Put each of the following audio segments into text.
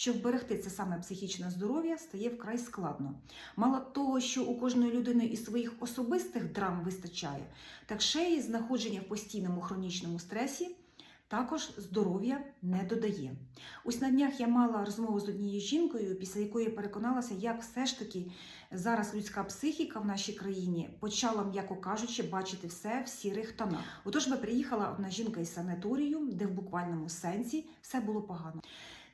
що вберегти це саме психічне здоров'я стає вкрай складно. Мало того, що у кожної людини і своїх особистих драм вистачає, так ще й знаходження в постійному хронічному стресі також здоров'я не додає. Ось на днях я мала розмову з однією жінкою, після якої переконалася, як все ж таки зараз людська психіка в нашій країні почала, м'яко кажучи, бачити все в сірих тонах. Отож би приїхала одна жінка із санаторію, де в буквальному сенсі все було погано.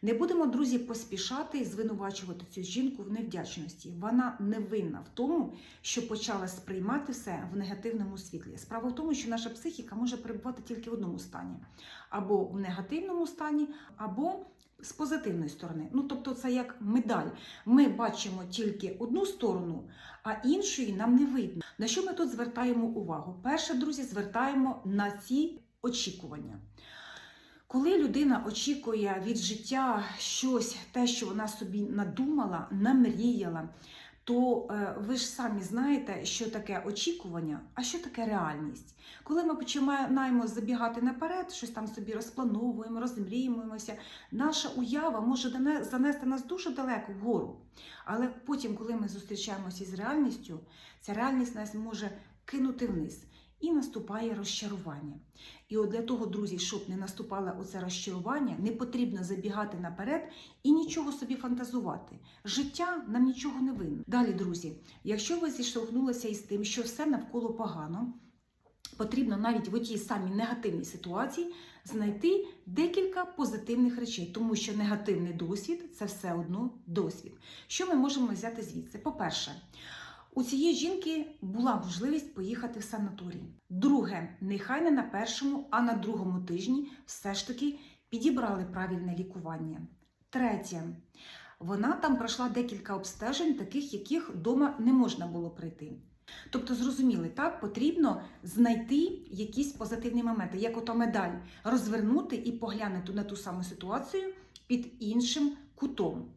Не будемо, друзі, поспішати звинувачувати цю жінку в невдячності. Вона не винна в тому, що почала сприймати все в негативному світлі. Справа в тому, що наша психіка може перебувати тільки в одному стані: або в негативному стані, або з позитивної сторони. Ну, тобто, це як медаль. Ми бачимо тільки одну сторону, а іншої нам не видно. На що ми тут звертаємо увагу? Перше, друзі, звертаємо на ці очікування. Коли людина очікує від життя щось, те, що вона собі надумала, намріяла, то е, ви ж самі знаєте, що таке очікування, а що таке реальність. Коли ми починаємо забігати наперед, щось там собі розплановуємо, розмріюємося, наша уява може занести нас дуже далеко вгору. Але потім, коли ми зустрічаємося з реальністю, ця реальність нас може кинути вниз. І наступає розчарування. І от для того, друзі, щоб не наступало оце розчарування, не потрібно забігати наперед і нічого собі фантазувати. Життя нам нічого не винне. Далі, друзі, якщо ви зіштовхнулися із тим, що все навколо погано, потрібно навіть в тій самій негативній ситуації знайти декілька позитивних речей, тому що негативний досвід це все одно досвід. Що ми можемо взяти звідси? По-перше, у цієї жінки була можливість поїхати в санаторій. Друге, нехай не на першому, а на другому тижні все ж таки підібрали правильне лікування. Третє, вона там пройшла декілька обстежень, таких, яких вдома не можна було пройти. Тобто, зрозуміли, так потрібно знайти якісь позитивні моменти, як ото медаль, розвернути і поглянути на ту саму ситуацію під іншим кутом.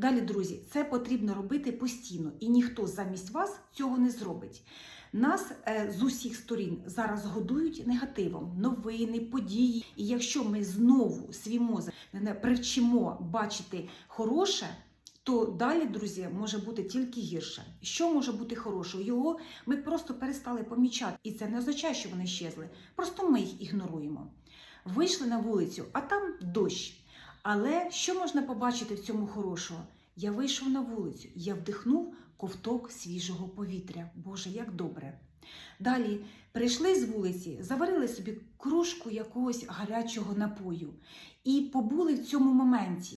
Далі, друзі, це потрібно робити постійно, і ніхто замість вас цього не зробить. Нас е, з усіх сторін зараз годують негативом, новини, події. І якщо ми знову свій мозок не привчимо бачити хороше, то далі, друзі, може бути тільки гірше. Що може бути хорошого? Його ми просто перестали помічати, і це не означає, що вони щезли. Просто ми їх ігноруємо. Вийшли на вулицю, а там дощ. Але що можна побачити в цьому хорошого? Я вийшов на вулицю, я вдихнув ковток свіжого повітря. Боже, як добре. Далі прийшли з вулиці, заварили собі кружку якогось гарячого напою і побули в цьому моменті.